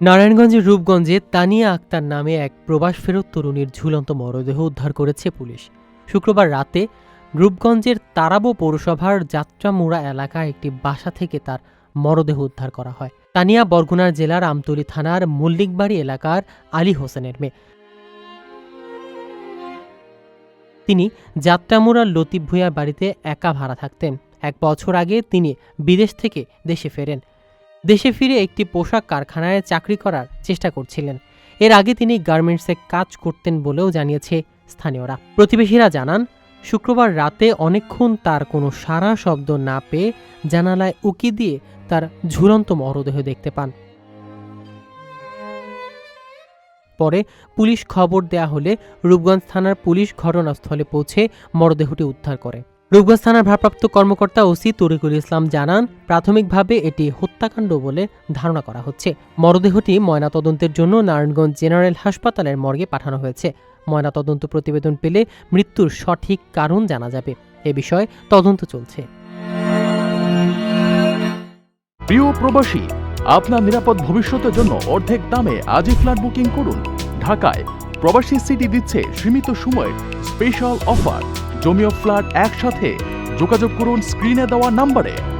নারায়ণগঞ্জের রূপগঞ্জে তানিয়া আক্তার নামে এক প্রবাস ফেরত তরুণীর ঝুলন্ত মরদেহ উদ্ধার করেছে পুলিশ। শুক্রবার রাতে রূপগঞ্জের তারাবো পৌরসভার যাত্রামুড়া এলাকায় একটি বাসা থেকে তার মরদেহ উদ্ধার করা হয়। তানিয়া বরগুনার জেলার আমতলী থানার মল্লিকবাড়ি এলাকার আলী হোসেনের মেয়ে। তিনি যাত্রামুড়ার লতিফ ভূঁইয়ার বাড়িতে একা ভাড়া থাকতেন। এক বছর আগে তিনি বিদেশ থেকে দেশে ফেরেন। দেশে ফিরে একটি পোশাক কারখানায় চাকরি করার চেষ্টা করছিলেন। এর আগে তিনি গার্মেন্টসে কাজ করতেন বলেও জানিয়েছে স্থানীয়রা। প্রতিবেশীরা জানান, শুক্রবার রাতে অনেকক্ষণ তার কোনো সারা শব্দ না পেয়ে জানালায় উকি দিয়ে তার ঝুলন্ত মরদেহ দেখতে পান। পরে পুলিশ খবর দেয়া হলে রূপগঞ্জ থানার পুলিশ ঘটনাস্থলে পৌঁছে মরদেহটি উদ্ধার করে। রূপগঞ্জ থানার ভারপ্রাপ্ত কর্মকর্তা ওসি তরিকুল ইসলাম জানান, প্রাথমিকভাবে এটি হত্যাকাণ্ড বলে ধারণা করা হচ্ছে। মরদেহটি ময়নাতদন্তের জন্য নারায়ণগঞ্জ জেনারেল হাসপাতালের মর্গে পাঠানো হয়েছে। ময়নাতদন্ত প্রতিবেদন পেলে মৃত্যুর সঠিক কারণ জানা যাবে। এ বিষয়ে তদন্ত চলছে। প্রিয় প্রবাসী, আপনার নিরাপদ ভবিষ্যতের জন্য অর্ধেক দামে আজই ফ্ল্যাট বুকিং করুন। ঢাকায় প্রবাসী সিটি দিচ্ছে সীমিত সময়ের স্পেশাল অফার। জমিও ফ্ল্যাট একসাথে। যোগাযোগ করুন স্ক্রিনে দেওয়া নাম্বারে।